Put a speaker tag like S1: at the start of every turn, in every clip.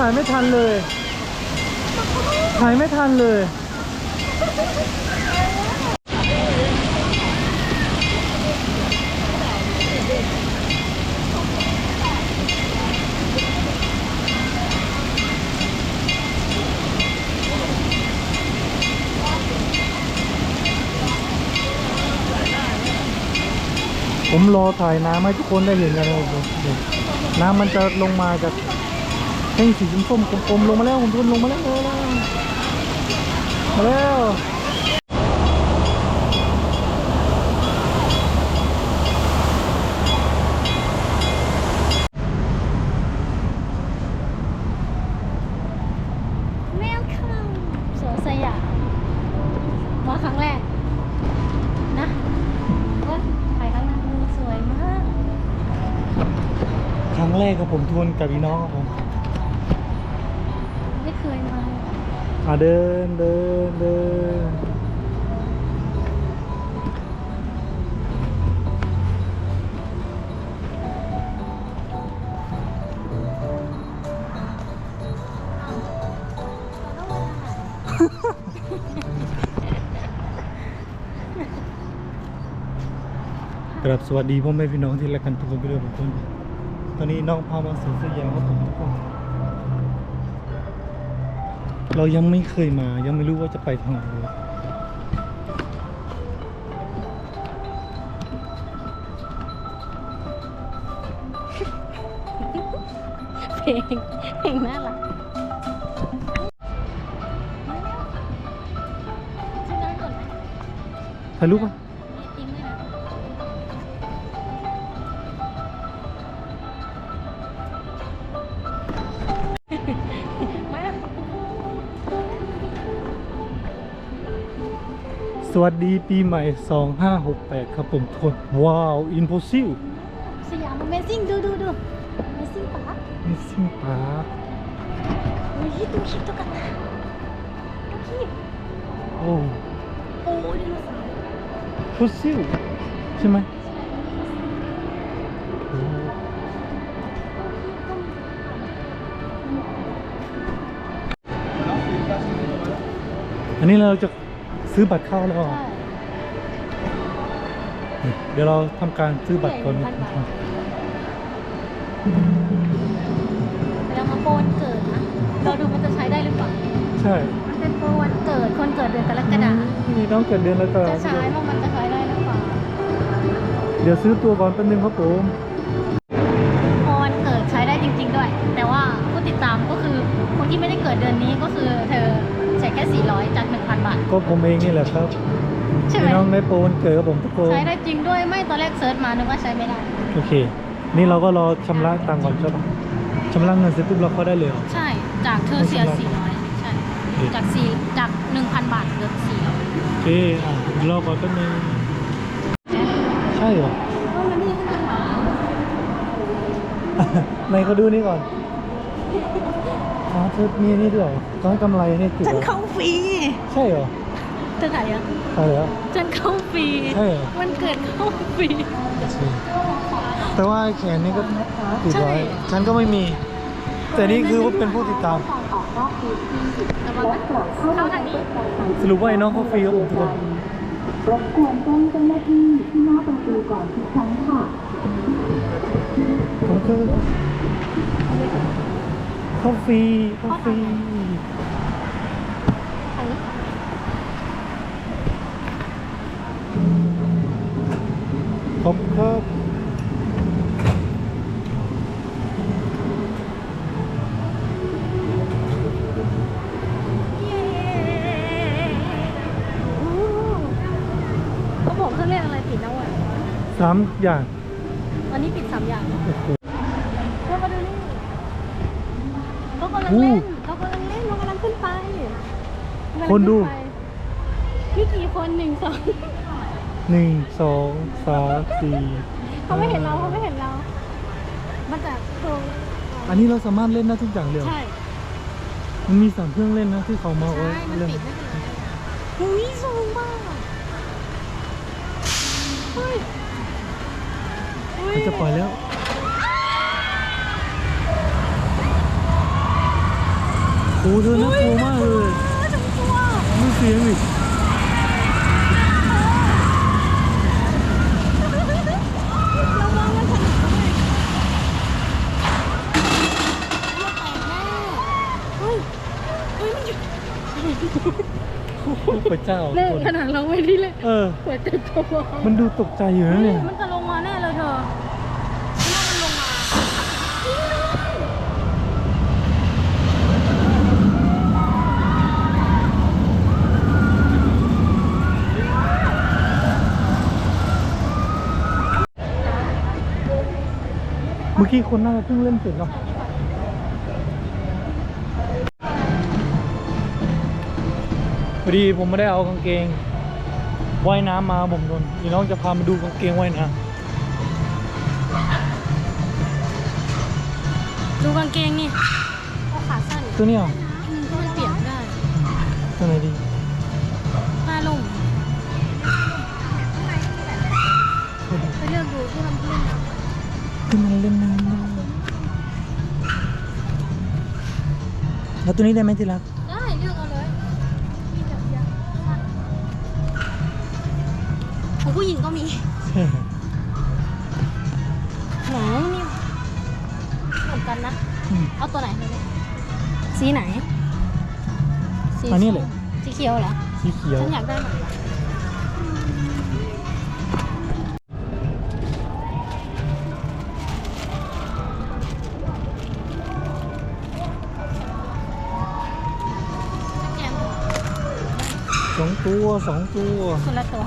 S1: ถ่ายไม่ทันเลย ถ่ายไม่ทันเลย ผมรอถ่ายน้ำให้ทุกคนได้เห็นกันนะครับน้ำมันจะลงมาจาก ท่งสีส้มๆกลมๆลงมาแล้วผมทุนลงมาแล้วมาแล้ว
S2: แมวคังสวนสยามมาครั้งแรกนะว่าไปครั้งนั้นสวยมาก
S1: ครั้งแรกกับผมทวนกับพี่น้องครับผม
S2: ไม่เคยมา
S1: อะเดินเดินเดินกราบสวัสดีพ่อแม่พี่น้องที่รักกันทุกคนไปด้วยทุกคนตอนนี้น้องพามาสวนสยามครับผมทุกคน เรายังไม่เคยมา ยังไม่รู้ว่าจะไปทางไหนเลย
S2: เพลงเพลงน่ารักชื่อนั้นก่อนไหม
S1: ถ่ายรูปป่ะ
S2: วั
S1: สดีปีใหม่ 2568 ครับผมทุกคน ว้าว อินโพซิล
S2: สยาม Amazing ดูดูดู Amazing ปะ
S1: มิซิ่งปาร์ค
S2: โอ้ยตัวคิดตัวกันนะตัวคิด
S1: โอ้
S2: โอ้ยไดโนเสาร์
S1: โพซิลใช่ไหมโอ้อันนี้เราจะ ซื้อบัตรเข้าแล้วเหรอ
S2: ใช่
S1: เดี๋ยวเราทำการซื้อบัตรก่อน
S2: ใหญ่หนึ่งพันบาทแล้วมาโปรวันเกิดนะ เราดูมันจะใช้ได้หรือเปล่า
S1: ใช่
S2: มันเป็นโปรวันเกิด คนเกิดเดือนกรกฎาคม
S1: นี่น้องเกิดเดือนแล้วก็
S2: จะใช้ว่ามันจะใช้ได้หรือเปล่า
S1: เดี๋ยวซื้อตัวก่อนแป๊บนึงครับผม
S2: ก็ผมเอ
S1: งนี่แหละครับ
S2: ใช่ไหม
S1: พี่น้องได้โปรวันเกิดกับผมทุกคน
S2: ใช้ได้จริงด้วยไม่ตอนแรกเซิร์ชมานึกว่าใช้ไม่ได้
S1: โอเค นี่เราก็รอชำระตังค์ก่อนใช่ปะชำระเงินเสร็จปุ๊บเราเข้าได้เลยเหรอ
S2: ใช่จากเธอเสีย
S1: ไม่เป็นไร
S2: 400ใช่
S1: โอเค
S2: จากสี่จาก1,000บาทเหลือ400
S1: โอเคอะรอก่อนแป๊บนึงใช่เหรอ
S2: ก็มันนี่ขึ้นมา
S1: ไหนเขาดูนี่ก่อน อ๋อเธอมีนี่ด้วยเหรอก้อนกำไรนี่ติด
S2: ฉัน
S1: เหรอ
S2: เข้าฟรี
S1: ใช่เหรอ
S2: เธอขายยัง
S1: ใช่เหรอ
S2: ฉันเข้าฟรี
S1: ใช่เหรอ
S2: วันเกิดเข้าฟรี
S1: แต่ว่าแขนนี่ก็ติดไว้
S2: ใช่
S1: ฉันก็ไม่มี แต่นี่คือว่าเป็นผู้ติดตาม
S2: ระวังนะเข้าทางนี้
S1: สรุปว่าไอ้น้องเขาฟรีครับผมทุกคน
S3: รบกวนแจ้งเจ้าหน้าที่ที่หน้าประตูก่อนทุกครั้งค่ะ
S1: ผมคือเขาฟรีเขาฟรี บคุณครับ
S2: เขาบอกเครื่องเล่นอะไรปิดนะวะ
S1: สามอย่าง
S2: วันนี้ปิดสามอย่าง
S1: โอ้โห
S2: เพื่อมาดูนี่เขากำลัง
S1: อู้
S2: เล่นเขากำลังเล่นเขากำลังขึ้นไปกำลัง
S1: คนดู
S2: ขึ้ไปมีกี่คนหนึ่งสอง
S1: หนึ่งสอง สามสี่
S2: เขาไม่เห็นเราเขาไม่เห็นเรามาจากตรง
S1: อันนี้เราสามารถเล่นได้ทุกอย่างเลยเหรอ
S2: ใช่
S1: มันมีสามเครื่องเล่นนะที่เขามา
S2: ใช่
S1: ไว้
S2: มัน
S1: เล่น
S2: ปิดไม่เป็นไรหุยสูงมากเฮ้ยเฮ้ย
S1: เขาจะปล่อยแล้ว
S2: โอ้เธอน่ากลัวมากเลย
S1: ฉันกลัว
S2: ไม่เสียงอีก
S1: ระวังนะฉันเฮ้ยเฮ้ยมันอยู่
S2: พระ เจ้า
S1: เล่
S2: คน
S1: ขนาดเราไม่ได้เล่น
S2: เออ
S1: หัวใจจะวาย
S2: มันดูตกใจอยู่นะเนี่ย
S1: มันจะลงมาแน่เลยเธอฉันว่ามันลงมา
S2: เมื่อกี้คนน่าจะเพิ่งเล่นเสร็จเนาะ อดีผมไม่ได้เอากางเกงว่ายน้ำมาผมโดนเดี๋ยวน้องจะพามาดูกางเกงว่ายน้
S1: ดูกางเกงนี่เอาขาสั้นำ
S2: ตัวเนี้ยเหรอ
S1: อืมก็มันเปลี่ยนได้
S2: ตัวไหนดี
S1: ผ้าลงไปเลือกดูที่มันเพื่อน
S2: ที่มันเล่นน้ำได้แล้วตัวนี้ได้ไหมที่รัก
S1: นกันนะ
S2: อืม
S1: เอาตัวไหน สีไหนสี
S2: อันนี้เลย
S1: สีเขียวเหรอ
S2: สีเขียว
S1: ฉันอยากได้เหมือนกันแกม
S2: สองตัวสองตัว
S1: คนละตัว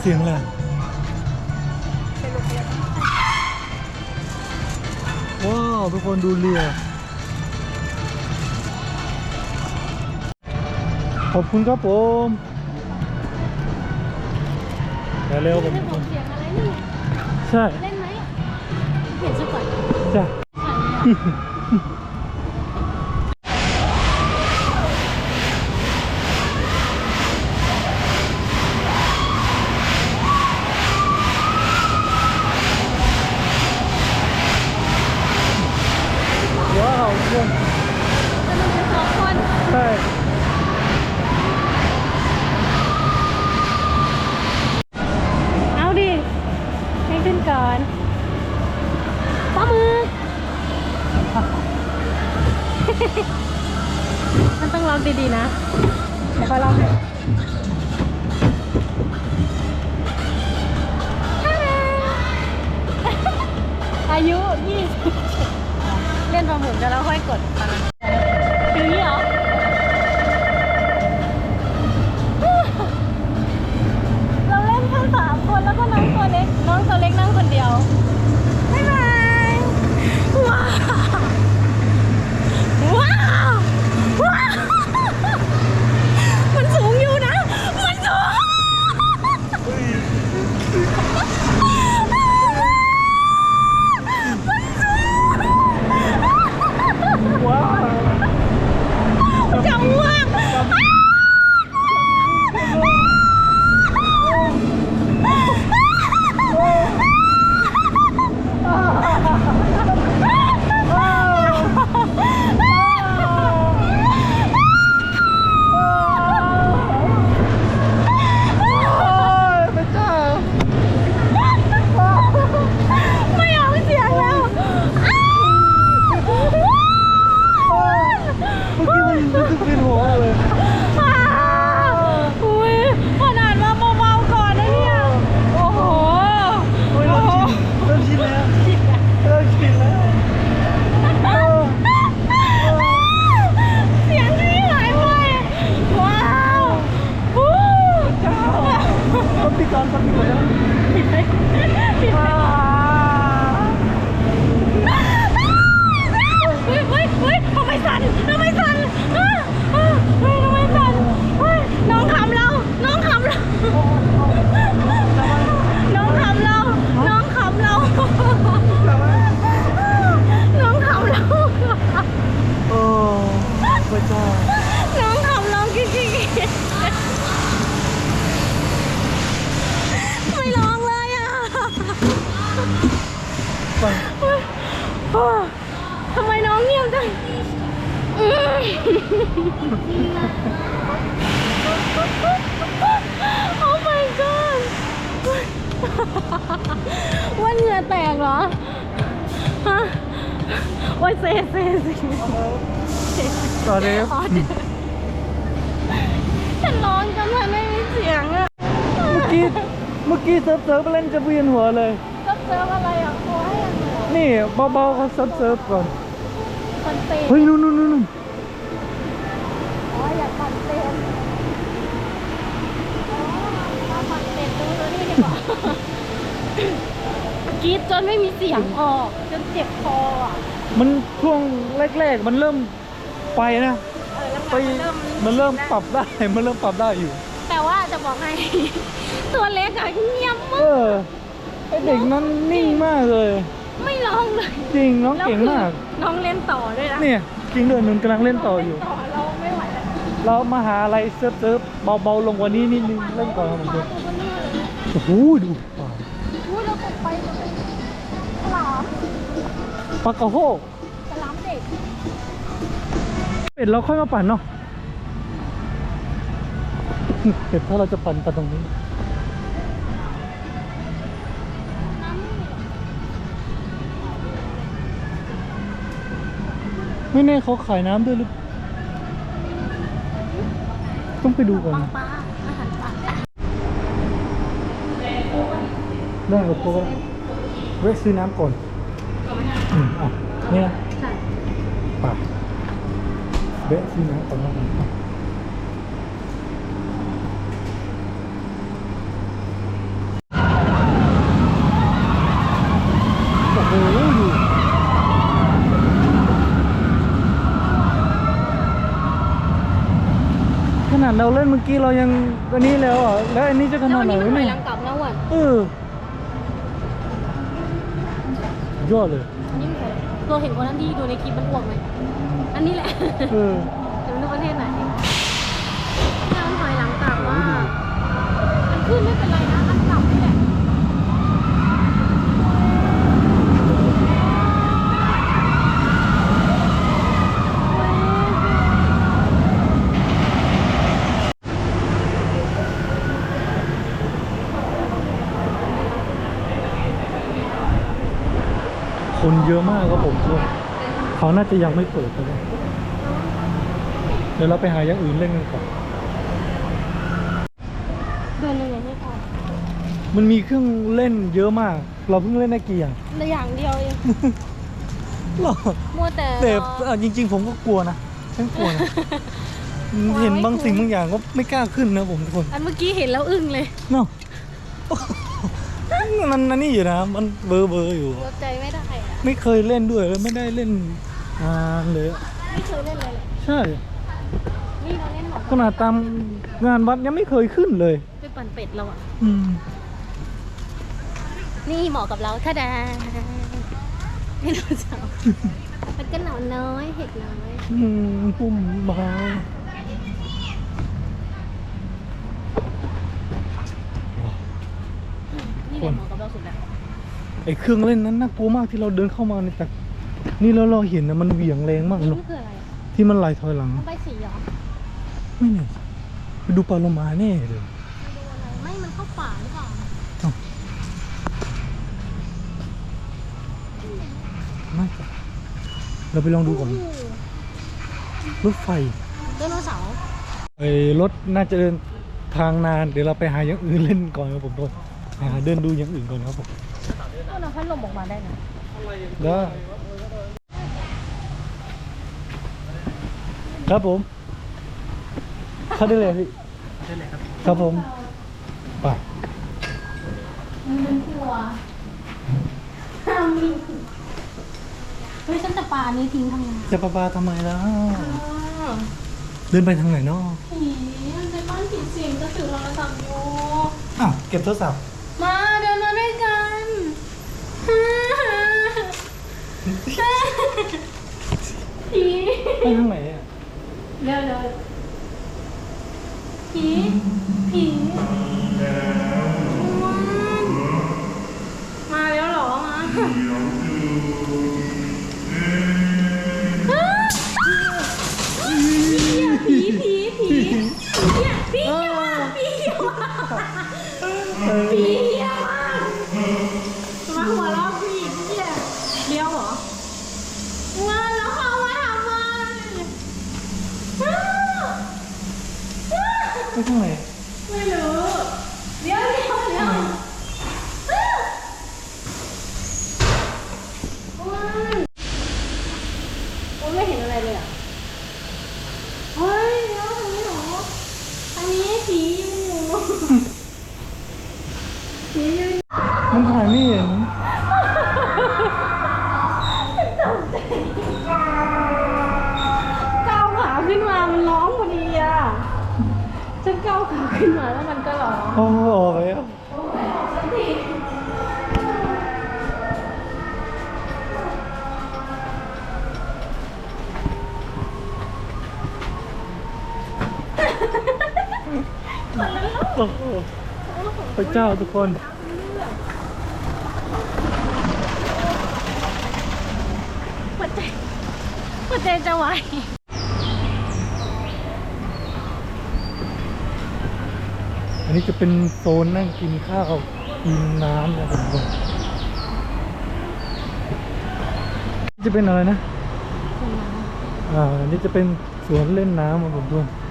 S2: เสียงอะไร ว้าว ทุกคนดูเรือขอบคุณครับผมเดี๋ยวเร็วผม
S1: ไม่บอกเสียงอะไรนี่
S2: ใช่
S1: เล่นไหมเปลี่ยนชุดก่อน
S2: จ้ะว้
S1: ตอนนี้อ๋อ
S2: ฉันร้องจนมันไม่มีเสียงอะ
S1: เมื่อกี้เมื่อกี้เซิร์ฟเซิร์ฟเล่นจะเวียนหัวเลย
S2: ก็เซิร์ฟอะไรอะโอ้ยอย่างเหงื่อ
S1: นี่เบาๆเขาเซิร์ฟเซิร์ฟก่อน
S2: คนเตะ
S1: เฮ้ยนู่นนู่นนู่นนู่น
S2: อ๋ออยากปั่นเต้นอ๋อมาปั่นเต้นดูแล้วนี่ดีกว่ากรีดจนไม่มีเสียงออก จนเจ็บคออะ
S1: มันช่วงแรกๆ มันเริ่ม ไปนะ
S2: เออแล้ว
S1: ไป
S2: มันเริ่ม
S1: มันเริ่มปรับได้มันเริ่มปรับได้อยู่
S2: แต่ว่าจะบอกให้ตัวเล็กอะเงียบ
S1: เอ
S2: มาก
S1: อไอเด็กนั้นนิ่งมากเลย
S2: ไม่ร้องเลย
S1: จริงน้องเก่งมาก
S2: แล้วคือน้องเล่นต่อด้วยนะ
S1: เนี่ยจริงด้วยมันกำลังเล่นต่ออยู่
S2: ต่อเราไม่ไหวแล้ว
S1: เรามาหาอะไรเซิร์ฟเซิร์ฟเบาๆลงกว่านี้นิดนึงเล่นก่อนครับผม
S2: ตัวนี้เลย
S1: โอ้โหดูปลา
S2: พูดแล้วตกไปฉลาม
S1: ปลากระโฮก
S2: ฉลามเด็ก
S1: เป็ดเราค่อยมาปั่นเนาะเป็ดถ้าเราจะปั่นปั่นตรงนี้
S2: นไม่
S1: แน่เขาขายน้ำด้วยหรือ ต้องไปดูก่อนนะ
S2: ปลาอาหารปลา
S1: ได้กับตัวเวซื้อน้ำก่อนอืมอะนี่นะ เวะซื้อน้ำก่อนแล้วกันโอ้โหดูขนาดเราเล่นเมื่อกี้เรายังอันนี้แล้วอะแล้วอันนี้จะข
S2: แล้ว
S1: นาด
S2: วัน
S1: ไหน
S2: นี้มันถอ
S1: วะเนี่ยย
S2: หลังกลับนะวัน
S1: เออยอดเลย
S2: อันนี้มัน ตัวเห็นคนนั้นที่ดูในคลิปมันอ้วกไหมอันนี้แหละ
S1: เออ
S2: เดี๋ยวไม่รู้ประเทศไหนถ้ามันถอยหลังกลับว่า มันขึ้นไม่เป็นไรนะ มันกลับนี่แหละ
S1: คนเยอะมากครับผมทุกคนเขาน่าจะยังไม่เปิดเลยเดี๋ยวเราไปหาอย่างอื่นเล่นกันก่อน
S2: เดินยังไงให้พอ
S1: มันมีเครื่องเล่นเยอะมาก เราเพิ่งเล่นได้กี่อย่าง
S2: ในอย่างเดียวเอง
S1: หรอ
S2: มัวแต่
S1: แต่
S2: รอ
S1: อะจริง ๆ ผมก็กลัวนะฉันกลัวนะเห็นบางสิ่งบางอย่างก็ไม่กล้าขึ้นนะผมทุกคน
S2: อันเมื่อกี้เห็นแล้วอึ้งเลย
S1: เนาะมันนั่นนี่อยู่นะ มันเบอร์เบอร์อยู่
S2: รดใจไม่ ได้อะ
S1: ไม่เคยเล่นด้วยเลยไม่ได้เล่นนานเลยอะ
S2: ไม่เคยเล่นเลยเลย
S1: ใช่
S2: นี่เราเล่นหมอ
S1: ขนาดตามงานวัดยังไม่เคยขึ้นเลย
S2: ไปปั่นเป็ดเราอะ
S1: อืม
S2: นี่เหมาะกับเราถ้าดาไม่รู้จักมันก็หนอนน้อยเห็ดน้อย
S1: อืมปุ่มเบา
S2: นี่แหละเหมาะกับเราสุดแล้ว
S1: ไอ้เครื่องเล่นนั้นน่ากลัวมากที่เราเดินเข้ามาในแต่นี่แล้วเราเห็นนะมันเหวี่ยงแรงมาก
S2: นี่
S1: เนาะ
S2: มันคืออะไรอะ
S1: ที่มันไหลถอยหลัง
S2: มันใบสีเหรอ
S1: ไม่เนี่ยไปดูปลาโลมาแน่เลย
S2: มันดูอะไรไม่มันเข้าป่าหรือเปล่า
S1: ไม่จ้ะเราไปลองดูก่อน
S2: โโห
S1: รถไฟ
S2: ไดโนเสาร์
S1: ไอ้รถน่าจะเดินทางนาน เดี๋ยวเราไปหาอย่างอื่นเล่นก่อนครับผมทุกคนหาเดินดูอย่างอื่นก่อนครับผม
S2: ก็นำพัดลมออกมาได้นะ
S1: ได้ครับผมเข้าได้เลยพี่ได้เลยครับครับผม ไป
S2: มันกลัวห้ามมีเฮ้ยฉันจะปาอันนี้ทิ้งทำไง
S1: จะปาปาทำไมล่ะเดินไปทางไหนเนาะ
S2: ผีมันเป็นบ้านผีสิงก็ถือโทรศัพท์อยู่
S1: อ้าวเก็บโทรศัพท์
S2: มาเดินมาด้วยกัน ผี
S1: ไปทางไหนอะ
S2: เร็วเร็วผีผีมาแล้วเหรอมา
S1: ข้างไหน
S2: ไม่รู้เดี๋ยวเดี๋ยวเดี๋ยวโอ้ยโอ้ยไม่เห็นอะไรเลยอะเฮ้ยเดี๋ยวทางนี้เหรอทางนี้ผีอยู่ผีอยู่
S1: มันถ่ายไม่เห็น
S2: ก้าวขาขึ้นมามันร้องพอดีอะฉันก้าวขาขึ้นมาแล้วมันก็ร้อง
S1: โอ้โหออกแล้ว
S2: สักที
S1: โอ้โหพระเจ้าทุกคน
S2: หัวใจหัวใจจะไหว
S1: อันนี้จะเป็นโซนนั่งกินข้าวกินน้ำนะครับทุกคนนี่จะเป็นอะไรนะอ่าอันนี้จะเป็นสวนเล่นน้ำครับผมทุกคน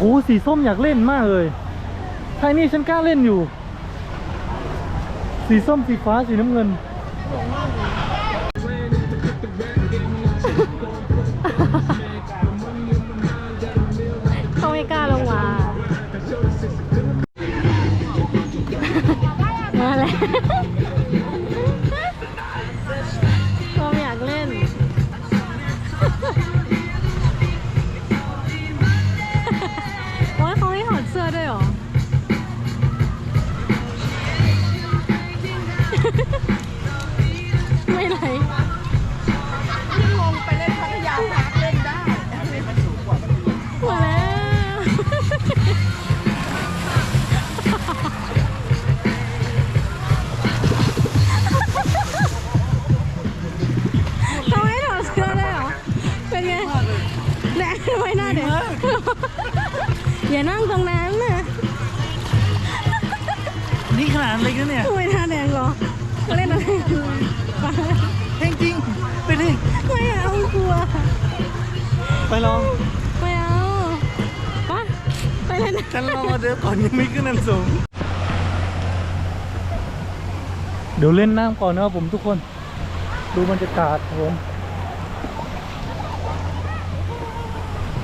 S1: โอ้โหสีส้มอยากเล่นมากเลยไทนี่ฉันกล้าเล่นอยู่ สีส้มสีฟ้าสีน้ำเงิน
S2: อย่านั่
S4: ง
S2: ตรงนั้นนะ
S1: นี่ขนาดเล็กนะเนี่ย
S2: ทำไมหน้าแดงเหรอเล่นอะไรไป
S1: แห้งจริงไปดิ
S2: ไม่เอากลัว
S1: ไปลอง
S2: ไม่เอาไปไปเล่น
S1: ฉันรอเดี๋ยวก่อนยังไม่ขึ้นนันสูง เดี๋ยวเล่นน้ำก่อนนะครับผมทุกคน ดูบรรยากาศครับผม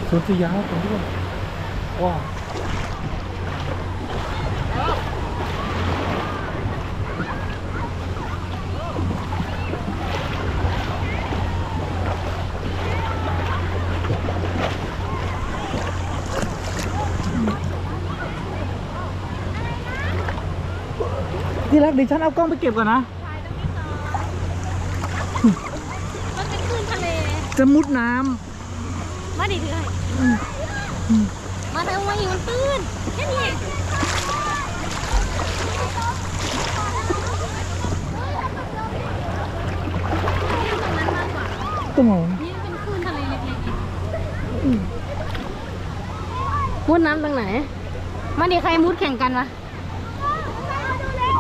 S1: สวนสยามครับผมทุกคน ว้าวที่รักเดี๋ยวฉันเอากล้องไปเก็บก่อนนะ
S2: มันเป็นคลื่นทะเล
S1: จะมุดน้
S2: มาดิถือให้ มาทำไมมันตื้นแค่นี้เองตรงนั้นมากกว่าำ
S1: ต้นหอม
S2: นี่เป็นคลื่นทะเลเล็กๆเองมุดน้ำตรงไหน มาดิใครมุดแข่งกันวะ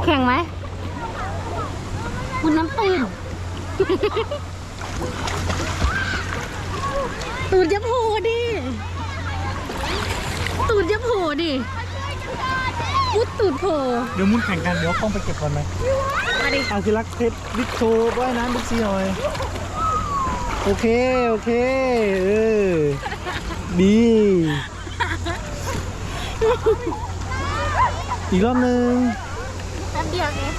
S2: แข่งไหมมุดน้ำตื้นตูดจะโผล่ ดิตูดจะโผล่ดิมุดตูดโผล่
S1: เดี๋ยวมุดแข่งกันเดี๋ยวเอากล้องไปเก็บก่อนไหม
S2: มาดิ
S1: เอาที่รักเพชรบิ๊กโชว์ว่ายน้ำบิ๊กซีหน่อย โอเค โอเค เออ ดี อีกรอบหนึ่ง
S2: แป๊บเดียวเอง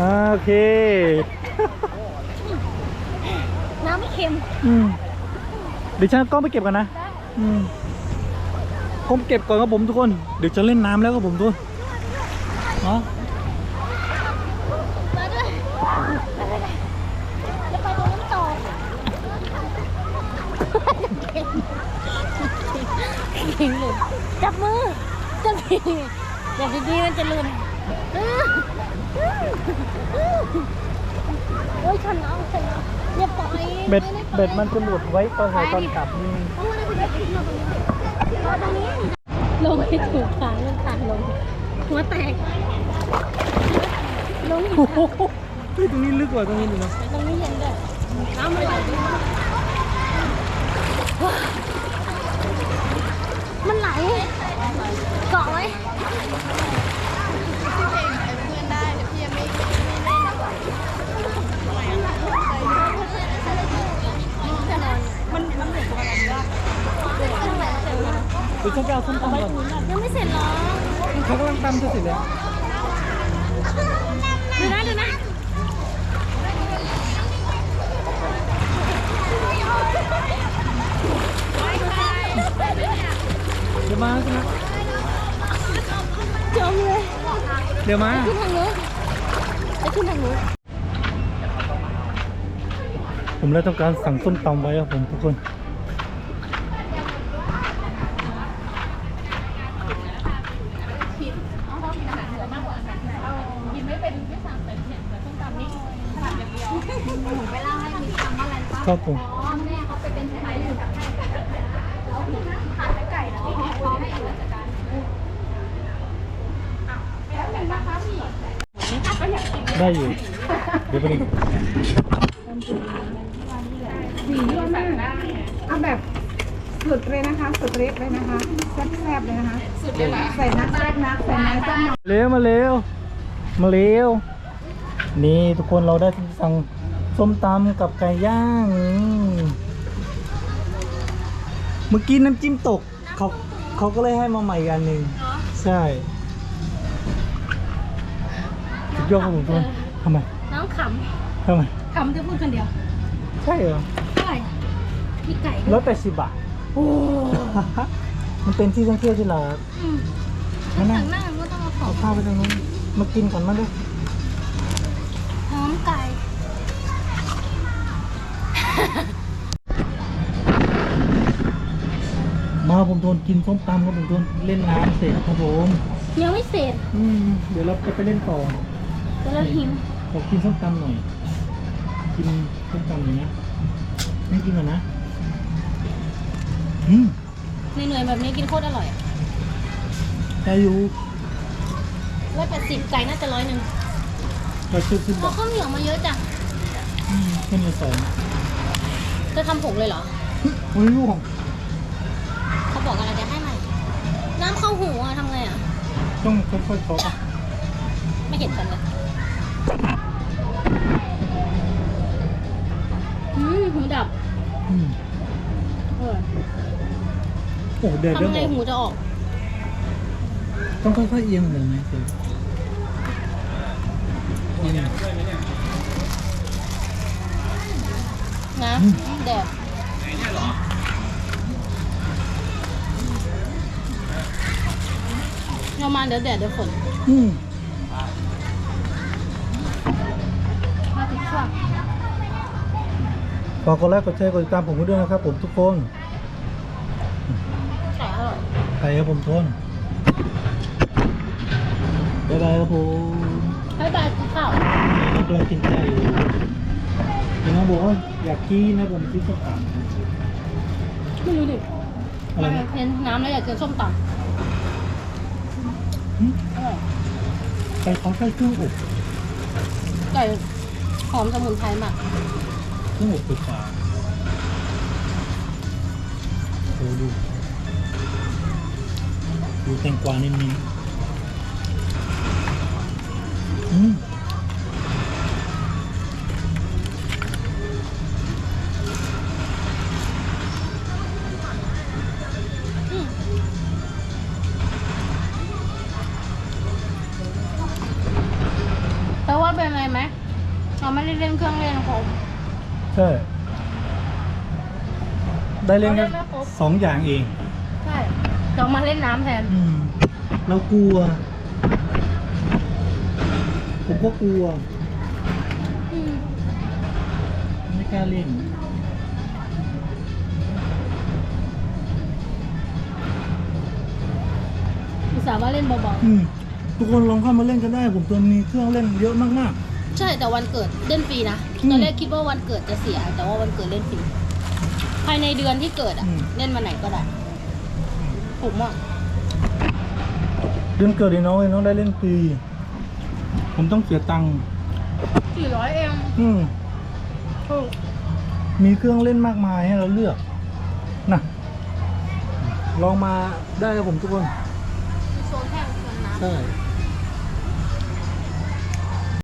S1: อ่าโอเค
S2: น้ำไม่เ็ม
S1: อืมเดี๋ยวฉันก้องไปเก็บก่อนนะอืมผมเก็บก่อนครับผมทุกคน เดี๋ยวจะเล่นน้ำแล้วครับผมทุกคนเนาะ
S2: มาด้วยมาด้วยจะไปตรงน้ำตกเก่งเลยจับมือจับดีจับดีมันจะลืมโอ้ยฉันเอาฉันเอา ย่าปล่อย
S1: เบ็ด
S2: ไไปล่อย
S1: เบ็ดมันจะหลุดไว้ตอนหายตอนกลับนี่
S2: เพราะว่าเราจะเบ็ดที่เราตรงนี้รอตรงนี้ลงให้ถูกทางเรื่องทางลงหัวแตกลงอีก
S1: โอ้โหเฮ้ยตรงนี้ลึกกว่าตรงนี้อีกนะ
S2: ตรงนี้เย็นด้วยน้ำมันไหลด้วยมันไหลเกาะไว้
S4: ดี๋ยว
S1: ฉันจะเอาส้มตำก่อน
S2: ยังไม่เสร็จหรอ
S1: เขากำลังตำจะเสร็จแล้ว
S2: ดูนะดูนะ
S1: เดี๋ยวมาใช่ไหม
S2: จมเลย
S1: เดี๋ยวมา
S2: ขึ้นทางนู้นไปขึ้นทางนู้น
S1: ผมเลยต้องการสั่งส้มตำไว้ครับผมทุกคน
S2: ไปเล่าให้มีฟัง ว่าอะไรปะ
S1: ครับผม
S2: อ๋อแม่เขาไปเป็นไทยอยู่กับแม่แล้วขาดไก่แล้วพ่อให้อยู่ราชการ
S1: ได้อยู่ เดี๋ยวไปดู
S4: เอาแบบสุดเลยนะคะสุดเล็กเลยนะคะแซ่บๆเลยนะคะสุดเลยใส่นักแซ่บนักใส่น้ำจ้ำหน่อย
S1: เร็วมาเร็วมาเร็วนี่ทุกคนเราได้สั่ง ส้มตำกับไก่ย่างอืมเมื่อกี้น้ำจิ้มตกเขาเขาก็เลยให้มาใหม่อีกอันหนึ่งใช่สุดยอดครับผมทุกคนทำไม
S2: น้องข
S1: ทำไมำ
S2: ขำจะพูดคนเดียว
S1: ใช่เหรอ
S2: เท่าไหร่มีไก่ด้
S1: ร้
S2: ว
S1: อยยแปดสิบบาท
S2: โอ้
S1: มันเป็นที่ท่องเที่ยวที่เรา
S2: อืม
S1: มานั่
S2: ข้างงหน้าก็ต้องมาขอ
S1: เอาข้าวไปตรงนู้นมากินก่อนมาด้วย ผมโดนกินส้มตำครับผมโดนเล่นน้ำเสร็จครับผม
S2: ยังไม่เสร็จ
S1: อืมเดี๋ยวเราจะไปเล่นต่อ
S2: แต่เราหิว
S1: ขอกินส้มตำหน่อย กินส้มตำหน่อยนะไม่กินก่อนนะอืม
S2: เหนื่อยๆแบบนี้กินโคตรอร่อยอะ
S1: ได้อยู่
S2: ร้อยแปดสิบไก่น่าจะร้อยหนึ่ง
S1: เราซื้อซื้อ
S2: เรา
S1: บอก
S2: ข้าวเหนียวมาเยอะจัง
S1: อืมแค่นี้สอง
S2: จะทำผงเลยเหรอ
S1: โอ้ยลูก ต้องค่อยๆเคาะอะ
S2: ไม่เห็นกันเลยอืมหูดับ
S1: อืม
S2: เออ
S1: โอ้เดือดเดือด
S2: ทำไง
S1: ออก
S2: หูจะออก
S1: ต้องค่อยๆเอียงเลยไหมเจ๊เอียง
S2: นะ
S1: อืม
S2: แดดเรามาเดี๋ยวแดดเดี๋ยวฝน
S1: อืม
S2: มาถึงช่วง
S1: ฝากกดไลค์กดแชร์กดติดตามผมด้วยนะครับ ผมทุกคน
S2: ไก่อร่อย
S1: ใครครับผมทนบ๊ายบายครับผม
S2: บ๊ายบายกินข้าว
S1: น้องกำลังกินใจอยู่เดี๋ยวน้องบอกว่าอยากกินนะผมซื้อส้มต
S2: ไม่รู้ดิำ
S1: อะไรนะ
S2: เห็นน้ำแล้วอยากกินส้มตำ
S1: หึ
S2: อร่อย
S1: ไก่เขาใช้เครื่องอบ
S2: ไก่หอมสมุนไพรมาก
S1: เครื่องอบไฟฟ้าโอ้ดูดูแตงกวานิ่มๆอืม ได้เล่นแค่
S2: เราเล่นไม่ครบ
S1: สองอย่างเอง
S2: ใช่เรามาเล่นน้ำแทน
S1: อืมเรากลัว ผมก็กลัว
S2: อืม
S1: ไม่กล้าเล่น
S2: อสาห์ว่าเล่นเบา
S1: อืมทุกคนลองเข้ามาเล่นกันได้ ผมตัวมีเครื่องเล่นเยอะมาก
S2: ๆ ใช่แต่วันเกิดเล่นฟรีนะ
S1: อืม
S2: ตอนแรกคิดว่าวันเกิดจะเสีย แต่ว่าวันเกิดเล่นฟรี ภายในเดือนที่เกิดอะ
S1: อืม
S2: เล่นมาไหนก็ได้ผมอะ
S1: ๆเดือนเกิดไอ้น้องไอ้น้องได้เล่นฟรีผมต้องเสียตังค์
S2: สี่ร้อยเอง
S1: อืม
S2: ถูก
S1: มีเครื่องเล่นมากมายให้เราเลือกนะลองมาได้ครับผมทุกคน
S2: มีโซนแค่โซนน้ำ
S1: ใช่